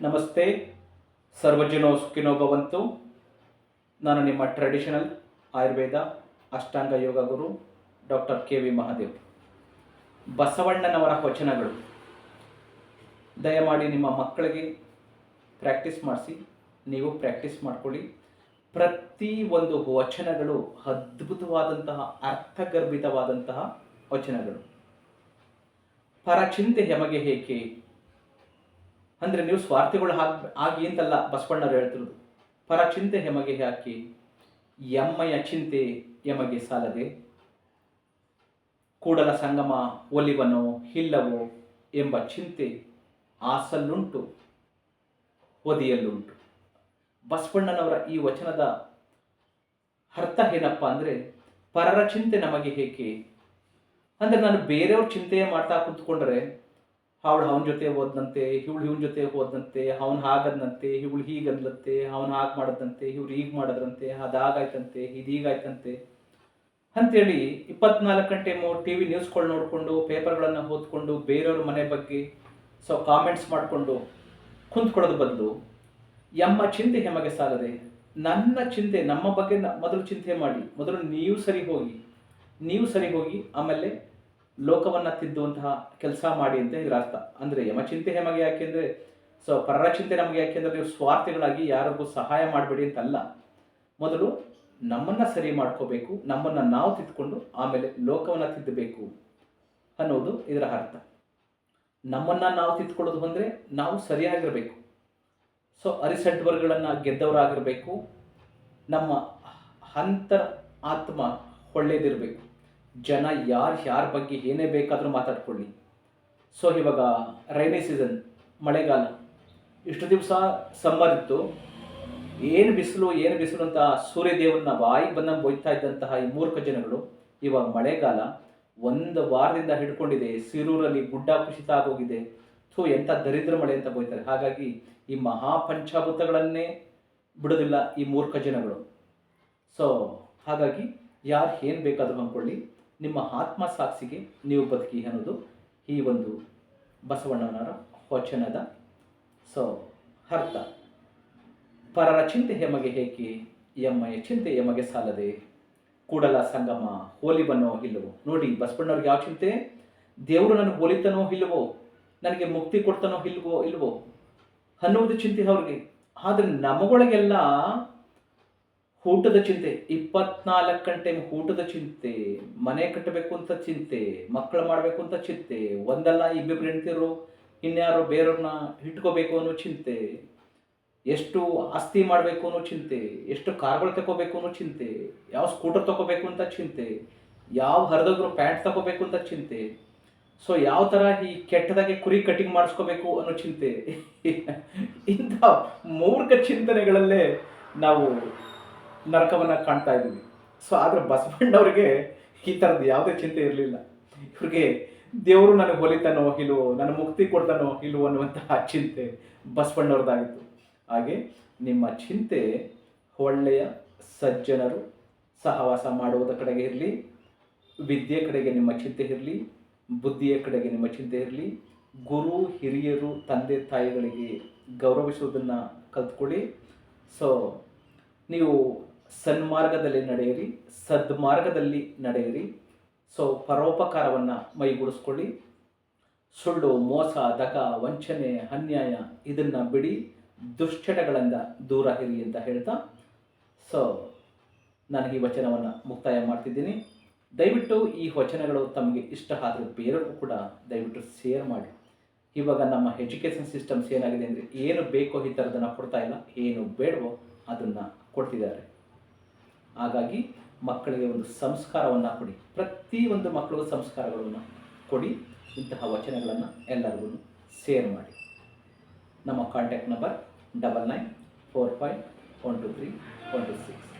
ನಮಸ್ತೆ. ಸರ್ವಜನೋ ಸುಖಿನೋ ಭವಂತು. ನಾನು ನಿಮ್ಮ traditional Ayurveda Ashtanga yoga guru doctor K V Mahadev. ಬಸವಣ್ಣನವರ ವಚನಗಳು. ದಯಮಾಡಿ ನಿಮ್ಮ ಮಕ್ಕಳಿಗೆ ಪ್ರಾಕ್ಟೀಸ್ ಮಾಡಿಸಿ. ನೀವು ಪ್ರಾಕ್ಟೀಸ್ ಮಾಡ್ಕೊಳ್ಳಿ. ಪ್ರತಿ ಒಂದು ವಚನಗಳು ಅದ್ಭುತವಾದಂತಹ, ಅರ್ಥಗರ್ಭಿತವಾದಂತಹ ವಚನಗಳು. ಪರಚಿಂತೆ ಹೆಮಗೆ ಹೇಗೆ? ಅಂದರೆ ನೀವು ಸ್ವಾರ್ಥಿಗಳು ಆಗಿ ಅಂತಲ್ಲ ಬಸವಣ್ಣರು ಹೇಳ್ತಿರೋದು. ಪರಚಿಂತೆ ಹೆಮಗೆ ಹಾಕಿ ಎಮ್ಮಯ ಚಿಂತೆ ಎಮಗೆ ಸಾಲದೆ? ಕೂಡಲ ಸಂಗಮ ಒಲಿವನೋ ಹಿಲ್ಲವೋ ಎಂಬ ಚಿಂತೆ ಆಸಲ್ಲುಂಟು, ಒದಿಯಲ್ಲುಂಟು. ಬಸವಣ್ಣನವರ ಈ ವಚನದ ಅರ್ಥ ಏನಪ್ಪ ಅಂದರೆ, ಪರರ ಚಿಂತೆ ನಮಗೆ ಹೇಗೆ? ಅಂದರೆ ನಾನು ಬೇರೆಯವ್ರ ಚಿಂತೆಯೇ ಮಾಡ್ತಾ ಕುತ್ಕೊಂಡ್ರೆ ಅವಳು ಅವನ ಜೊತೆ ಹೋದಂತೆ ಇವಳು ಇವನ ಜೊತೆ ಹೋದಂತೆ ಅವನು ಹಾಗದ್ನಂತೆ, ಇವಳು ಹೀಗಂದ್ಲಂತೆ ಅವನು ಹಾಗೆ ಮಾಡದಂತೆ ಇವ್ರು ಹೀಗೆ ಮಾಡದ್ರಂತೆ, ಅದಾಗಾಯ್ತಂತೆ, ಇದೀಗಾಯ್ತಂತೆ. ಅಂಥೇಳಿ ಇಪ್ಪತ್ನಾಲ್ಕು ಗಂಟೆ ಟಿ ವಿ ನ್ಯೂಸ್ಗಳು ನೋಡಿಕೊಂಡು, ಪೇಪರ್ಗಳನ್ನು ಓದ್ಕೊಂಡು, ಬೇರೆಯವ್ರ ಮನೆ ಬಗ್ಗೆ ಸೊ ಕಾಮೆಂಟ್ಸ್ ಮಾಡಿಕೊಂಡು ಕುಂತ್ಕೊಳ್ಳೋದು ಬದಲು ಎಮ್ಮ ಚಿಂತೆ ಹೆಮಗೆ ಸಾಲದೆ. ನನ್ನ ಚಿಂತೆ, ನಮ್ಮ ಬಗ್ಗೆ ಮೊದಲು ಚಿಂತೆ ಮಾಡಿ, ಮೊದಲು ನೀವು ಸರಿ ಹೋಗಿ, ನೀವು ಸರಿ ಹೋಗಿ, ಆಮೇಲೆ ಲೋಕವನ್ನು ತಿದ್ದುವಂತಹ ಕೆಲಸ ಮಾಡಿ ಅಂತ ಇದರ ಅರ್ಥ. ಅಂದರೆ ಯಮಚಿಂತೆ ಚಿಂತೆ ಯಾಕೆ ಯಾಕೆಂದರೆ ಸೊ ಪರರ ಚಿಂತೆ ನಮಗೆ ಯಾಕೆಂದರೆ ನೀವು ಸ್ವಾರ್ಥಿಗಳಾಗಿ ಯಾರಿಗೂ ಸಹಾಯ ಮಾಡಬೇಡಿ ಅಂತಲ್ಲ. ಮೊದಲು ನಮ್ಮನ್ನು ಸರಿ ಮಾಡ್ಕೋಬೇಕು, ನಮ್ಮನ್ನು ನಾವು ತಿದ್ದುಕೊಂಡು ಆಮೇಲೆ ಲೋಕವನ್ನು ತಿದ್ದಬೇಕು ಅನ್ನೋದು ಇದರ ಅರ್ಥ. ನಮ್ಮನ್ನು ನಾವು ತಿದ್ಕೊಳ್ಳೋದು ಅಂದರೆ ನಾವು ಸರಿಯಾಗಿರಬೇಕು. ಸೊ ಅರಿಸಡ್ವರ್ಗಳನ್ನು ಗೆದ್ದವರಾಗಿರಬೇಕು. ನಮ್ಮ ಅಂತರ್ ಆತ್ಮ ಒಳ್ಳೇದಿರಬೇಕು. ಜನ ಯಾರು, ಯಾರ ಬಗ್ಗೆ ಏನೇ ಬೇಕಾದರೂ ಮಾತಾಡ್ಕೊಳ್ಳಿ. ಸೊ ಇವಾಗ ರೈನಿ ಸೀಸನ್ ಮಳೆಗಾಲ. ಇಷ್ಟು ದಿವಸ ಸಮ್ಮರ್ ಇತ್ತು. ಏನು ಬಿಸಿಲು ಏನು ಬಿಸಿಲು ಅಂತ ಸೂರ್ಯದೇವನ ಬಾಯಿ ಬಂದಂಗೆ ಬೊಯ್ತಾ ಇದ್ದಂತಹ ಈ ಮೂರ್ಖ ಜನಗಳು ಇವಾಗ ಮಳೆಗಾಲ ಒಂದು ವಾರದಿಂದ ಹಿಡ್ಕೊಂಡಿದೆ. ಸಿರೂರಲ್ಲಿ ಗುಡ್ಡ ಕುಸಿತ ಆಗೋಗಿದೆ. ಥೂ, ಎಂಥ ದರಿದ್ರ ಮಳೆ ಅಂತ ಬೋಯ್ತಾರೆ. ಹಾಗಾಗಿ ಈ ಮಹಾಪಂಚಾಭೂತಗಳನ್ನೇ ಬಿಡೋದಿಲ್ಲ ಈ ಮೂರ್ಖ ಜನಗಳು. ಸೊ ಹಾಗಾಗಿ ಯಾರು ಏನು ಬೇಕಾದರೂ ಅಂದ್ಕೊಳ್ಳಿ. ನಿಮ್ಮ ಆತ್ಮ ಸಾಕ್ಷಿಗೆ ನೀವು ಬದುಕಿ ಅನ್ನೋದು ಈ ಒಂದು ಬಸವಣ್ಣನವರ ವಚನದ ಸೊ, ಅರ್ಥ. ಪರರ ಚಿಂತೆ ಎಮಗೆ ಹೇಗೆ ಎಮ್ಮಯ ಚಿಂತೆ ಎಮಗೆ ಸಾಲದೆ? ಕೂಡಲ ಸಂಗಮ ಹೋಲಿವನೋ ಇಲ್ಲವೋ? ನೋಡಿ, ಬಸವಣ್ಣವ್ರಿಗೆ ಯಾವ ಚಿಂತೆ? ದೇವರು ನನಗೆ ಹೋಲಿತನೋ ಇಲ್ಲವೋ? ನನಗೆ ಮುಕ್ತಿ ಕೊಡ್ತಾನೋ ಇಲ್ವೋ ಇಲ್ವೋ? ಅನ್ನೋದು ಚಿಂತೆ ಅವ್ರಿಗೆ. ಆದರೆ ನಮಗೊಳಗೆಲ್ಲ ಊಟದ ಚಿಂತೆ, ಇಪ್ಪತ್ನಾಲ್ಕು ಗಂಟೆ ಊಟದ ಚಿಂತೆ, ಮನೆ ಕಟ್ಟಬೇಕು ಅಂತ ಚಿಂತೆ, ಮಕ್ಕಳು ಮಾಡಬೇಕು ಅಂತ ಚಿಂತೆ, ಒಂದಲ್ಲ ಇಬ್ಬಿಬ್ರು ಹೆಣ್ತಿರು ಇನ್ಯಾರು ಬೇರೆಯವ್ರನ್ನ ಇಟ್ಕೋಬೇಕು ಅನ್ನೋ ಚಿಂತೆ, ಎಷ್ಟು ಆಸ್ತಿ ಮಾಡಬೇಕು ಅನ್ನೋ ಚಿಂತೆ, ಎಷ್ಟು ಕಾರ್ಗಳು ತಗೋಬೇಕು ಅನ್ನೋ ಚಿಂತೆ, ಯಾವ ಸ್ಕೂಟರ್ ತಗೋಬೇಕು ಅಂತ ಚಿಂತೆ, ಯಾವ ಹರಿದೋಗ್ರು ಪ್ಯಾಂಟ್ ತಗೋಬೇಕು ಅಂತ ಚಿಂತೆ, ಸೊ ಯಾವ ಥರ ಈ ಕೆಟ್ಟದಾಗಿ ಕುರಿ ಕಟಿಂಗ್ ಮಾಡಿಸ್ಕೋಬೇಕು ಅನ್ನೋ ಚಿಂತೆ. ಇಂಥ ಮೂರ್ಖ ಚಿಂತನೆಗಳಲ್ಲೇ ನಾವು ನರಕವನ್ನು ಕಾಣ್ತಾ ಇದ್ದೀವಿ. ಸೊ ಆದರೆ ಬಸವಣ್ಣವ್ರಿಗೆ ಈ ಥರದ್ದು ಯಾವುದೇ ಚಿಂತೆ ಇರಲಿಲ್ಲ. ಇವ್ರಿಗೆ ದೇವರು ನನಗೆ ಹೊಲಿತಾನೋ ಇಲ್ವೋ ನನ್ನ ಮುಕ್ತಿ ಕೊಡ್ತಾನೋ ಇಲ್ವೋ ಅನ್ನುವಂತಹ ಚಿಂತೆ ಬಸವಣ್ಣವ್ರದ್ದಾಗಿತ್ತು. ಹಾಗೆ ನಿಮ್ಮ ಚಿಂತೆ ಒಳ್ಳೆಯ ಸಜ್ಜನರು, ಸಹವಾಸ ಮಾಡುವುದ ಕಡೆಗೆ ಇರಲಿ, ವಿದ್ಯೆ ಕಡೆಗೆ ನಿಮ್ಮ ಚಿಂತೆ ಇರಲಿ, ಬುದ್ಧಿಯ ಕಡೆಗೆ ನಿಮ್ಮ ಚಿಂತೆ ಇರಲಿ, ಗುರು, ಹಿರಿಯರು, ತಂದೆ, ತಾಯಿಗಳಿಗೆ ಗೌರವಿಸುವುದನ್ನು ಕಲ್ತ್ಕೊಳ್ಳಿ. ಸೊ ನೀವು ಸನ್ಮಾರ್ಗದಲ್ಲಿ ನಡೆಯಿರಿ, ಸದ್ಮಾರ್ಗದಲ್ಲಿ ನಡೆಯಿರಿ. ಸೊ, ಪರೋಪಕಾರವನ್ನು ಮೈಗೂಡಿಸ್ಕೊಳ್ಳಿ. ಸುಳ್ಳು, ಮೋಸ ದಕ ವಂಚನೆ, ಅನ್ಯಾಯ ಇದನ್ನು ಬಿಡಿ, ದುಶ್ಚಟಗಳಿಂದ ದೂರ ಇರಿ ಅಂತ ಹೇಳ್ತಾ. ಸೊ, ನಾನು ಈ ವಚನವನ್ನು ಮುಕ್ತಾಯ ಮಾಡ್ತಿದ್ದೀನಿ. ದಯವಿಟ್ಟು ಈ ವಚನಗಳು ತಮಗೆ ಇಷ್ಟ ಆದರೆ ಬೇರೆಗೂ ಕೂಡ ದಯವಿಟ್ಟು ಶೇರ್ ಮಾಡಿ. ಇವಾಗ ನಮ್ಮ ಎಜುಕೇಷನ್ ಸಿಸ್ಟಮ್ಸ್ ಏನಾಗಿದೆ ಅಂದರೆ ಏನು ಬೇಕೋ ಈ ಥರದನ್ನು ಕೊಡ್ತಾ ಇಲ್ಲ, ಏನು ಬೇಡವೋ ಅದನ್ನು ಕೊಡ್ತಿದ್ದಾರೆ. ಹಾಗಾಗಿ ಮಕ್ಕಳಿಗೆ ಒಂದು ಸಂಸ್ಕಾರವನ್ನು ಕೊಡಿ. ಪ್ರತಿಯೊಂದು ಮಕ್ಕಳಿಗೂ ಸಂಸ್ಕಾರಗಳನ್ನು ಕೊಡಿ. ಇಂತಹ ವಚನಗಳನ್ನು ಎಲ್ಲರಿಗೂ ಸೇರ್ ಮಾಡಿ. ನಮ್ಮ contact number double nine four five one two three one two six